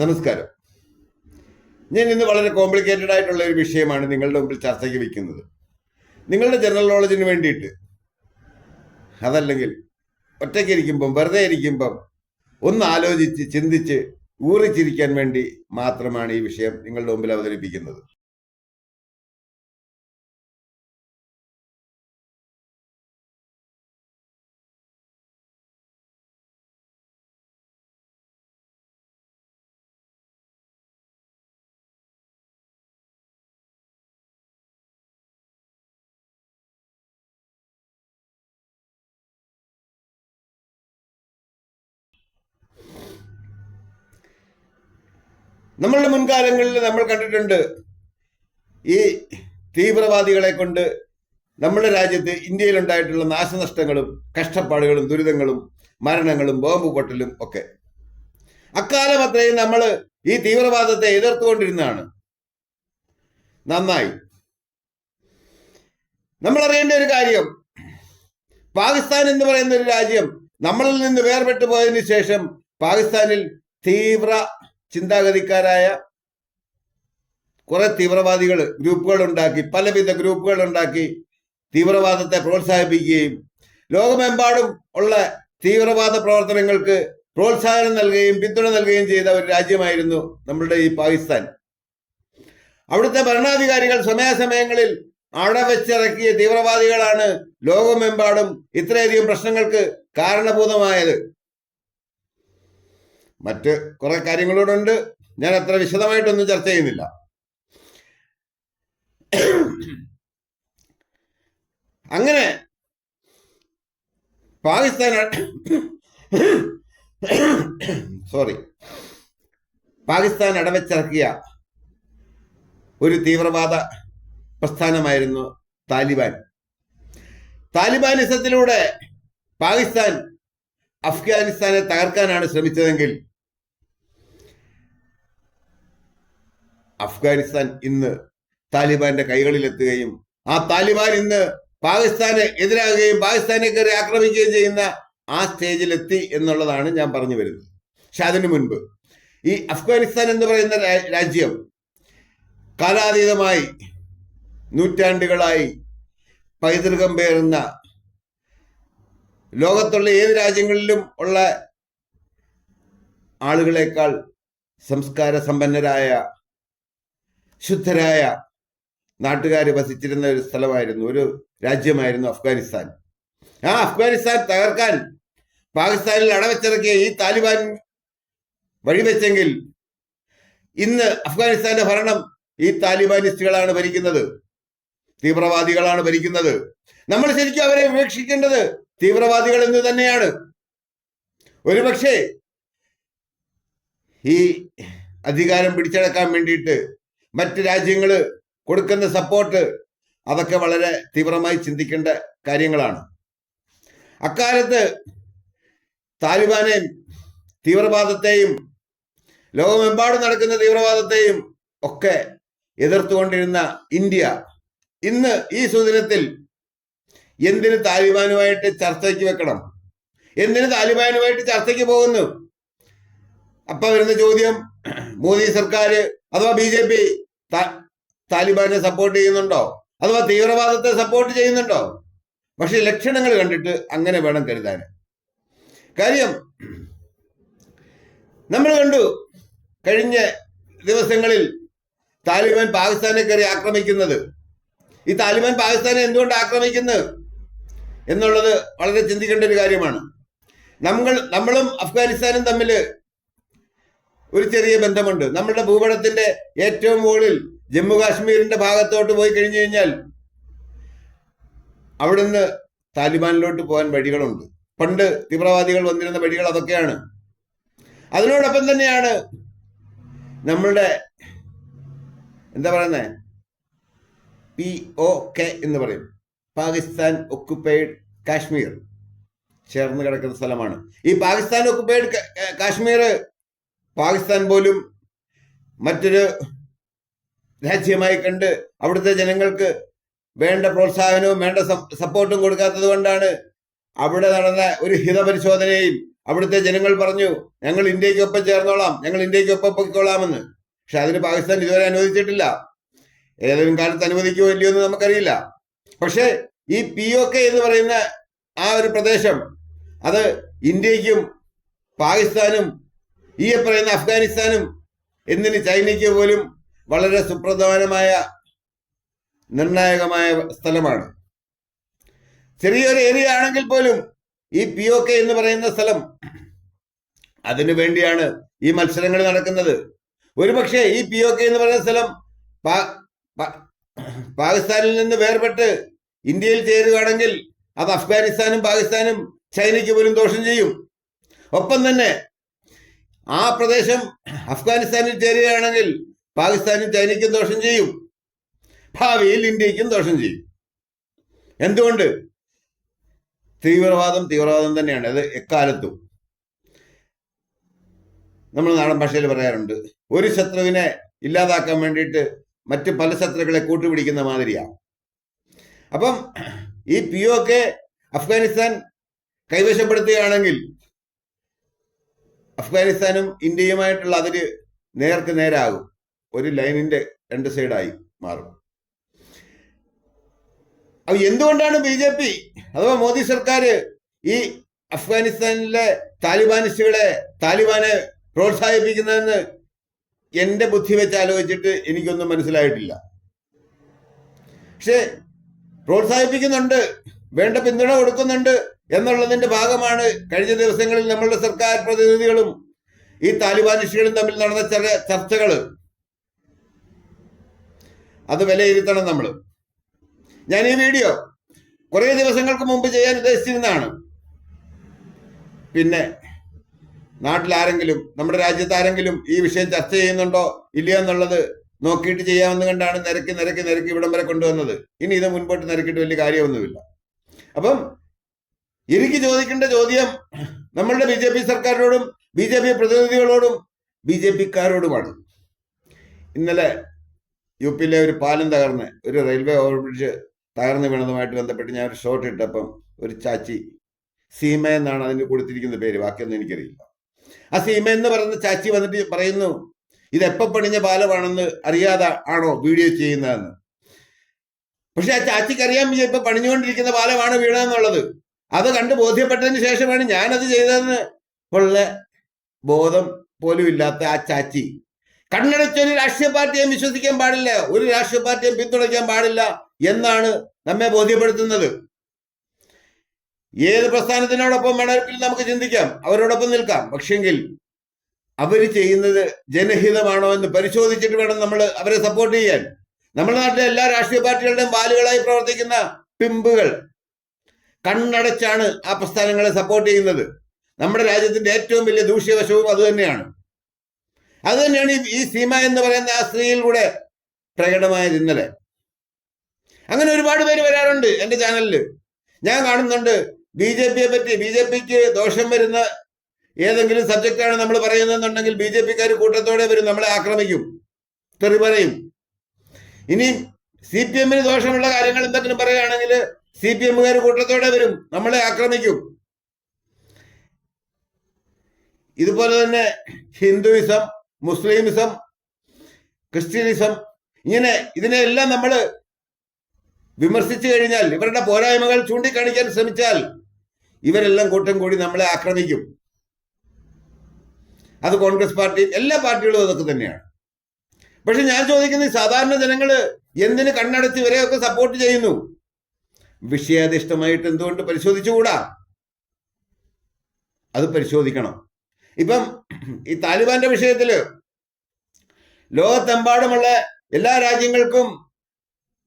നമസ്കാരം. ഞാൻ ഇന്ന് വളരെ കോംപ്ലിക്കേറ്റഡ് ആയിട്ടുള്ള ഒരു വിഷയമാണ് നിങ്ങളുടെ മുമ്പിൽ ചർച്ചയ്ക്ക് വയ്ക്കുന്നത് നിങ്ങളുടെ ജനറൽ നോളജിന് വേണ്ടിയിട്ട്. അതല്ലെങ്കിൽ ഒറ്റയ്ക്ക് ഇരിക്കുമ്പം വെറുതെ ഇരിക്കുമ്പം ഒന്ന് ആലോചിച്ച് ചിന്തിച്ച് ഊറിച്ചിരിക്കാൻ വേണ്ടി മാത്രമാണ് ഈ വിഷയം നിങ്ങളുടെ മുമ്പിൽ അവതരിപ്പിക്കുന്നത്. നമ്മളുടെ മുൻകാലങ്ങളിൽ നമ്മൾ കണ്ടിട്ടുണ്ട് ഈ തീവ്രവാദികളെ കൊണ്ട് നമ്മുടെ രാജ്യത്ത് ഇന്ത്യയിൽ ഉണ്ടായിട്ടുള്ള നാശനഷ്ടങ്ങളും കഷ്ടപ്പാടുകളും ദുരിതങ്ങളും മരണങ്ങളും ബോംബ് പൊട്ടലും ഒക്കെ. അക്കാലം അത്രയും നമ്മൾ ഈ തീവ്രവാദത്തെ എതിർത്തുകൊണ്ടിരുന്നതാണ്. നന്നായി. നമ്മൾ അറിയേണ്ട ഒരു കാര്യം പാകിസ്ഥാൻ എന്ന് പറയുന്ന ഒരു രാജ്യം നമ്മളിൽ നിന്ന് വേർപെട്ടു പോയതിനു ശേഷം പാകിസ്ഥാനിൽ തീവ്ര ചിന്താഗതിക്കാരായ കുറെ തീവ്രവാദികൾ ഗ്രൂപ്പുകൾ ഉണ്ടാക്കി പലവിധ ഗ്രൂപ്പുകൾ ഉണ്ടാക്കി തീവ്രവാദത്തെ പ്രോത്സാഹിപ്പിക്കുകയും ലോകമെമ്പാടും ഉള്ള തീവ്രവാദ പ്രവർത്തനങ്ങൾക്ക് പ്രോത്സാഹനം നൽകുകയും പിന്തുണ നൽകുകയും ചെയ്ത ഒരു രാജ്യമായിരുന്നു നമ്മളുടെ ഈ പാകിസ്ഥാൻ. അവിടുത്തെ ഭരണാധികാരികൾ സമയാസമയങ്ങളിൽ അവിടെ അടവച്ചിറക്കിയ തീവ്രവാദികളാണ് ലോകമെമ്പാടും ഇത്രയധികം പ്രശ്നങ്ങൾക്ക് കാരണഭൂതമായത്. മറ്റ് കുറെ കാര്യങ്ങളോടുണ്ട്. ഞാൻ അത്ര വിശദമായിട്ടൊന്നും ചർച്ച ചെയ്യുന്നില്ല. അങ്ങനെ പാകിസ്ഥാൻ സോറി പാകിസ്ഥാൻ അടവച്ചിറക്കിയ ഒരു തീവ്രവാദ പ്രസ്ഥാനമായിരുന്നു താലിബാൻ. താലിബാനിസത്തിലൂടെ പാകിസ്ഥാൻ അഫ്ഗാനിസ്ഥാനെ തകർക്കാനാണ് ശ്രമിച്ചതെങ്കിൽ അഫ്ഗാനിസ്ഥാൻ ഇന്ന് താലിബാന്റെ കൈകളിലെത്തുകയും ആ താലിബാൻ ഇന്ന് പാകിസ്ഥാന് എതിരാകുകയും പാകിസ്ഥാനെ കയറി ആക്രമിക്കുകയും ചെയ്യുന്ന ആ സ്റ്റേജിലെത്തി എന്നുള്ളതാണ് ഞാൻ പറഞ്ഞു വരുന്നത്. പക്ഷെ അതിനു മുൻപ് ഈ അഫ്ഗാനിസ്ഥാൻ എന്ന് പറയുന്ന രാജ്യം കാലാതീതമായി നൂറ്റാണ്ടുകളായി പൈതൃകം പേറുന്ന ലോകത്തുള്ള ഏത് രാജ്യങ്ങളിലും ഉള്ള ആളുകളെക്കാൾ സംസ്കാര സമ്പന്നരായ ശുദ്ധരായ നാട്ടുകാർ വസിച്ചിരുന്ന ഒരു സ്ഥലമായിരുന്നു ഒരു രാജ്യമായിരുന്നു അഫ്ഗാനിസ്ഥാൻ. ആ അഫ്ഗാനിസ്ഥാൻ തകർക്കാൻ പാകിസ്ഥാനിൽ അടവച്ചിറക്കിയ ഈ താലിബാൻ വഴിവെച്ചെങ്കിൽ ഇന്ന് അഫ്ഗാനിസ്ഥാന്റെ ഭരണം ഈ താലിബാനിസ്റ്റുകളാണ് ഭരിക്കുന്നത് തീവ്രവാദികളാണ് ഭരിക്കുന്നത്. നമ്മൾ ശരിക്കും അവരെ വീക്ഷിക്കേണ്ടത് തീവ്രവാദികൾ എന്ന് തന്നെയാണ്. ഒരുപക്ഷെ ഈ അധികാരം പിടിച്ചടക്കാൻ വേണ്ടിയിട്ട് മറ്റ് രാജ്യങ്ങൾ കൊടുക്കുന്ന സപ്പോർട്ട് അതൊക്കെ വളരെ തീവ്രമായി ചിന്തിക്കേണ്ട കാര്യങ്ങളാണ്. അക്കാലത്ത് താലിബാനെയും തീവ്രവാദത്തെയും ലോകമെമ്പാടും നടക്കുന്ന തീവ്രവാദത്തെയും ഒക്കെ എതിർത്തുകൊണ്ടിരുന്ന ഇന്ത്യ ഇന്ന് ഈ സുദിനത്തിൽ എന്തിന് താലിബാനുമായിട്ട് ചർച്ചയ്ക്ക് വെക്കണം? എന്തിന് താലിബാനുമായിട്ട് ചർച്ചയ്ക്ക് പോകുന്നു? അപ്പൊ വരുന്ന ചോദ്യം മോദി സർക്കാർ അഥവാ ബി ജെ പി താലിബാനെ സപ്പോർട്ട് ചെയ്യുന്നുണ്ടോ? അഥവാ തീവ്രവാദത്തെ സപ്പോർട്ട് ചെയ്യുന്നുണ്ടോ? പക്ഷെ ലക്ഷണങ്ങൾ കണ്ടിട്ട് അങ്ങനെ വേണം കരുതാൻ. കാര്യം നമ്മൾ കണ്ടു കഴിഞ്ഞ ദിവസങ്ങളിൽ താലിബാൻ പാകിസ്ഥാനെ കയറി ആക്രമിക്കുന്നത്. ഈ താലിബാൻ പാകിസ്ഥാനെ എന്തുകൊണ്ട് ആക്രമിക്കുന്നത് എന്നുള്ളത് വളരെ ചിന്തിക്കേണ്ട ഒരു കാര്യമാണ്. നമ്മൾ നമ്മളും അഫ്ഗാനിസ്ഥാനും തമ്മിൽ ഒരു ചെറിയ ബന്ധമുണ്ട്. നമ്മുടെ ഭൂപടത്തിന്റെ ഏറ്റവും മുകളിൽ ജമ്മു കാശ്മീരിന്റെ ഭാഗത്തോട്ട് പോയി കഴിഞ്ഞു കഴിഞ്ഞാൽ അവിടുന്ന് താലിബാനിലോട്ട് പോകാൻ വഴികളുണ്ട്. പണ്ട് തീവ്രവാദികൾ വന്നിരുന്ന വഴികൾ അതൊക്കെയാണ്. അതിനോടൊപ്പം തന്നെയാണ് നമ്മളുടെ എന്താ പറയുന്നേ? പി ഒ കെ എന്ന് പറയും. പാകിസ്ഥാൻ ഒക്കുപ്പൈഡ് കാശ്മീർ. ചേർന്ന് കിടക്കുന്ന സ്ഥലമാണ്. ഈ പാകിസ്ഥാൻ ഒക്കുപ്പൈഡ് കാശ്മീർ പാകിസ്ഥാൻ പോലും മറ്റൊരു രാജ്യമായി കണ്ട് അവിടുത്തെ ജനങ്ങൾക്ക് വേണ്ട പ്രോത്സാഹനവും വേണ്ട സപ്പോർട്ടും കൊടുക്കാത്തത് കൊണ്ടാണ് അവിടെ നടന്ന ഒരു ഹിതപരിശോധനയും അവിടുത്തെ ജനങ്ങൾ പറഞ്ഞു ഞങ്ങൾ ഇന്ത്യക്കൊപ്പം ചേർന്നോളാം ഞങ്ങൾ ഇന്ത്യക്കൊപ്പം പൊയ്ക്കോളാമെന്ന് പക്ഷെ അതിന് പാകിസ്ഥാൻ ഇതുവരെ അനുവദിച്ചിട്ടില്ല. ഏതെങ്കിലും കാലത്ത് അനുവദിക്കുമോ ഇല്ലയോ എന്ന് നമുക്കറിയില്ല. പക്ഷേ ഈ പി ഒ കെ എന്ന് പറയുന്ന ആ ഒരു പ്രദേശം അത് ഇന്ത്യക്കും പാകിസ്ഥാനും ഈ പറയുന്ന അഫ്ഗാനിസ്ഥാനും എന്തിന് ചൈനയ്ക്ക് പോലും വളരെ സുപ്രധാനമായ നിർണായകമായ സ്ഥലമാണ്. ചെറിയൊരു ഏരിയ ആണെങ്കിൽ പോലും ഈ പി ഒ കെ എന്ന് പറയുന്ന സ്ഥലം അതിനു വേണ്ടിയാണ് ഈ മത്സരങ്ങൾ നടക്കുന്നത്. ഒരുപക്ഷെ ഈ പി ഒ കെ എന്ന് പറയുന്ന സ്ഥലം പാകിസ്ഥാനിൽ നിന്ന് വേർപെട്ട് ഇന്ത്യയിൽ ചേരുകയാണെങ്കിൽ അത് അഫ്ഗാനിസ്ഥാനും പാകിസ്ഥാനും ചൈനയ്ക്ക് പോലും ദോഷം ചെയ്യും. ഒപ്പം തന്നെ ആ പ്രദേശം അഫ്ഗാനിസ്ഥാനിൽ ചേരുകയാണെങ്കിൽ പാകിസ്ഥാനും ചൈനയ്ക്കും ദോഷം ചെയ്യും. ഭാവിയിൽ ഇന്ത്യക്കും ദോഷം ചെയ്യും. എന്തുകൊണ്ട്? തീവ്രവാദം തീവ്രവാദം തന്നെയാണ്. അത് എക്കാലത്തും. നമ്മൾ നാടൻ ഭാഷയിൽ പറയാറുണ്ട് ഒരു ശത്രുവിനെ ഇല്ലാതാക്കാൻ വേണ്ടിയിട്ട് മറ്റ് പല ശത്രുക്കളെ കൂട്ടുപിടിക്കുന്ന മാതിരിയാണ്. അപ്പം ഈ പി ഒ കെ അഫ്ഗാനിസ്ഥാൻ കൈവശപ്പെടുത്തുകയാണെങ്കിൽ അഫ്ഗാനിസ്ഥാനും ഇന്ത്യയുമായിട്ടുള്ള അതിര് നേർക്ക് നേരാകും. ഒരു ലൈനിന്റെ രണ്ട് സൈഡായി മാറും. അപ്പൊ എന്തുകൊണ്ടാണ് ബി ജെ പി അഥവാ മോദി സർക്കാർ ഈ അഫ്ഗാനിസ്ഥാനിലെ താലിബാനിസ്റ്റുകളെ താലിബാനെ പ്രോത്സാഹിപ്പിക്കുന്നതെന്ന് എന്റെ ബുദ്ധി വെച്ച് ആലോചിച്ചിട്ട് എനിക്കൊന്നും മനസ്സിലായിട്ടില്ല. പക്ഷെ പ്രോത്സാഹിപ്പിക്കുന്നുണ്ട്. വേണ്ട പിന്തുണ കൊടുക്കുന്നുണ്ട് എന്നുള്ളതിന്റെ ഭാഗമാണ് കഴിഞ്ഞ ദിവസങ്ങളിൽ നമ്മളുടെ സർക്കാർ പ്രതിനിധികളും ഈ താലിബാനിസ്റ്റുകളും തമ്മിൽ നടന്ന ചില ചർച്ചകൾ അത് വിലയിരുത്തണം നമ്മൾ ഞാൻ ഈ വീഡിയോ കുറേ ദിവസങ്ങൾക്ക് മുമ്പ് ചെയ്യാൻ ഉദ്ദേശിച്ചിരുന്നതാണ്. പിന്നെ നാട്ടിലാരെങ്കിലും നമ്മുടെ രാജ്യത്താരെങ്കിലും ഈ വിഷയം ചർച്ച ചെയ്യുന്നുണ്ടോ ഇല്ലയോ എന്നുള്ളത് നോക്കിയിട്ട് ചെയ്യാമെന്ന് കണ്ടാണ് നിരക്കി നിരക്കി നിരക്കി ഇവിടം വരെ കൊണ്ടുവന്നത്. ഇനി ഇത് മുൻപോട്ട് നിരക്കിയിട്ട് വലിയ കാര്യമൊന്നുമില്ല. അപ്പം എനിക്ക് ചോദിക്കേണ്ട ചോദ്യം നമ്മളുടെ ബി ജെ പി സർക്കാരിനോടും ബി ജെ പി പ്രതിനിധികളോടും ബി ജെ പിക്കാരോടുമാണ്. ഇന്നലെ യു പിയിലെ ഒരു പാലം തകർന്ന് ഒരു റെയിൽവേ ഓവർബ്രിഡ്ജ് തകർന്നു വീണതുമായിട്ട് ബന്ധപ്പെട്ട് ഞാൻ ഒരു ഷോട്ട് ഇട്ടപ്പം ഒരു ചാച്ചി സീമ എന്നാണ് അതിന് കൊടുത്തിരിക്കുന്ന പേര് ബാക്കിയൊന്നും എനിക്കറിയില്ല. ആ സീമ എന്ന് പറയുന്ന ചാച്ചി വന്നിട്ട് പറയുന്നു ഇത് പണിഞ്ഞ പാലമാണെന്ന് അറിയാതെ ആണോ വീഡിയോ ചെയ്യുന്നതെന്ന്? പക്ഷെ ആ ചാച്ചിക്കറിയാൻ ഇപ്പൊ പണിഞ്ഞുകൊണ്ടിരിക്കുന്ന പാലമാണ് വീണെന്നുള്ളത്. അത് കണ്ട് ബോധ്യപ്പെട്ടതിന് ശേഷമാണ് ഞാനത് ചെയ്തതെന്ന് ഉള്ള ബോധം പോലും ഇല്ലാത്ത ആ ചാച്ചി. കണ്ണടച്ചൊരു രാഷ്ട്രീയ പാർട്ടിയെ വിശ്വസിക്കാൻ പാടില്ല ഒരു രാഷ്ട്രീയ പാർട്ടിയെ പിന്തുണയ്ക്കാൻ പാടില്ല എന്നാണ് നമ്മെ ബോധ്യപ്പെടുത്തുന്നത്. ഏത് പ്രസ്ഥാനത്തിനോടൊപ്പം വേണമെങ്കിൽ നമുക്ക് ചിന്തിക്കാം അവരോടൊപ്പം നിൽക്കാം. പക്ഷെങ്കിൽ അവർ ചെയ്യുന്നത് ജനഹിതമാണോ എന്ന് പരിശോധിച്ചിട്ട് വേണം നമ്മൾ അവരെ സപ്പോർട്ട് ചെയ്യാൻ. നമ്മുടെ നാട്ടിലെ എല്ലാ രാഷ്ട്രീയ പാർട്ടികളുടെയും വാലുകളായി പ്രവർത്തിക്കുന്ന പിമ്പുകൾ കണ്ണടച്ചാണ് ആ പ്രസ്ഥാനങ്ങളെ സപ്പോർട്ട് ചെയ്യുന്നത്. നമ്മുടെ രാജ്യത്തിന്റെ ഏറ്റവും വലിയ ദൂഷ്യവശവും അതുതന്നെയാണ് അതുതന്നെയാണ് അത് തന്നെയാണ് ഈ- സീമ എന്ന് പറയുന്ന ആ സ്ത്രീയിലൂടെ പ്രകടമായത് ഇന്നലെ. അങ്ങനെ ഒരുപാട് പേര് വരാറുണ്ട് എന്റെ ചാനലിൽ ഞാൻ കാണുന്നുണ്ട് ബി ജെ പിയെ പറ്റി. ബി ജെ പിക്ക് ദോഷം വരുന്ന ഏതെങ്കിലും സബ്ജക്റ്റാണ് നമ്മൾ പറയുന്നതെന്നുണ്ടെങ്കിൽ ബി ജെ പിക്കാർ കൂട്ടത്തോടെ വരും നമ്മളെ ആക്രമിക്കും തെറി പറയും ഇനി സി പി എമ്മിന് ദോഷമുള്ള കാര്യങ്ങൾ എന്തെങ്കിലും പറയുകയാണെങ്കിൽ സി പി എമ്മുകാർ കൂട്ടത്തോടെ വരും. നമ്മളെ ആക്രമിക്കും. ഇതുപോലെ തന്നെ ഹിന്ദുയിസം മുസ്ലിമിസം ക്രിസ്ത്യനിസം ഇങ്ങനെ ഇതിനെയെല്ലാം നമ്മൾ വിമർശിച്ചു കഴിഞ്ഞാൽ ഇവരുടെ പോരായ്മകൾ ചൂണ്ടിക്കാണിക്കാൻ ശ്രമിച്ചാൽ ഇവരെല്ലാം കൂട്ടം കൂടി നമ്മളെ ആക്രമിക്കും. അത് കോൺഗ്രസ് പാർട്ടി എല്ലാ പാർട്ടികളും അതൊക്കെ തന്നെയാണ്. പക്ഷെ ഞാൻ ചോദിക്കുന്നത് സാധാരണ ജനങ്ങൾ എന്തിന് കണ്ണടച്ച് ഇവരെയൊക്കെ സപ്പോർട്ട് ചെയ്യുന്നു? വിഷയാധിഷ്ഠമായിട്ട് എന്തുകൊണ്ട് പരിശോധിച്ചുകൂടാ? അത് പരിശോധിക്കണം. ഇപ്പം ഈ താലിബാന്റെ വിഷയത്തിൽ ലോകത്തെമ്പാടുമുള്ള എല്ലാ രാജ്യങ്ങൾക്കും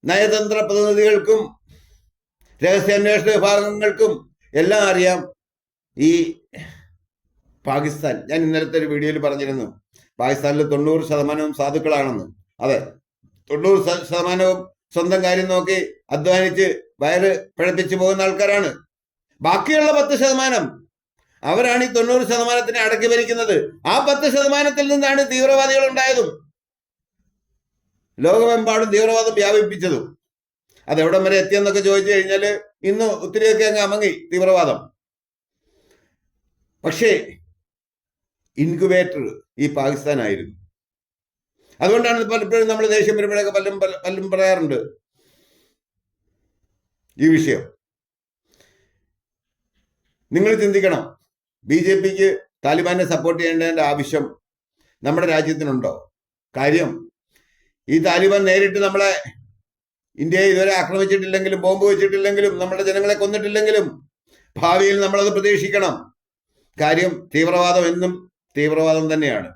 നയതന്ത്ര പ്രതിനിധികൾക്കും രഹസ്യാന്വേഷണ വിഭാഗങ്ങൾക്കും എല്ലാം അറിയാം ഈ പാകിസ്ഥാൻ. ഞാൻ ഇന്നലത്തെ ഒരു വീഡിയോയിൽ പറഞ്ഞിരുന്നു. പാകിസ്ഥാനിൽ തൊണ്ണൂറ് ശതമാനവും സാധുക്കളാണെന്ന്. അതെ. തൊണ്ണൂറ് ശതമാനവും സ്വന്തം കാര്യം നോക്കി അധ്വാനിച്ച് വയറ് പിഴപ്പിച്ചു പോകുന്ന ആൾക്കാരാണ്. ബാക്കിയുള്ള പത്ത് ശതമാനം അവരാണ് ഈ തൊണ്ണൂറ് ശതമാനത്തിനെ അടക്കി ഭരിക്കുന്നത്. ആ പത്ത് ശതമാനത്തിൽ നിന്നാണ് തീവ്രവാദികൾ ഉണ്ടായതും ലോകമെമ്പാടും തീവ്രവാദം വ്യാപിപ്പിച്ചതും. അത് എവിടം വരെ എത്തിയെന്നൊക്കെ ചോദിച്ചു കഴിഞ്ഞാൽ ഇന്ന് ഒത്തിരിയൊക്കെ അങ്ങ് അമങ്ങി തീവ്രവാദം. പക്ഷേ ഇൻക്യുബേറ്റർ ഈ പാകിസ്ഥാനായിരുന്നു. അതുകൊണ്ടാണ് പലപ്പോഴും നമ്മൾ ദേഷ്യം വരുമ്പോഴൊക്കെ പലരും പല- പലരും പറയാറുണ്ട് ഈ വിഷയം. നിങ്ങൾ ചിന്തിക്കണം ബി ജെ പിക്ക് താലിബാനെ സപ്പോർട്ട് ചെയ്യേണ്ടതിന്റെ ആവശ്യം നമ്മുടെ രാജ്യത്തിനുണ്ടോ? കാര്യം ഈ താലിബാൻ നേരിട്ട് നമ്മളെ ഇന്ത്യയെ ഇതുവരെ ആക്രമിച്ചിട്ടില്ലെങ്കിലും ബോംബ് വെച്ചിട്ടില്ലെങ്കിലും നമ്മുടെ ജനങ്ങളെ കൊന്നിട്ടില്ലെങ്കിലും ഭാവിയിൽ നമ്മളത് പ്രതീക്ഷിക്കണം. കാര്യം തീവ്രവാദം എന്നും തീവ്രവാദം തന്നെയാണ്.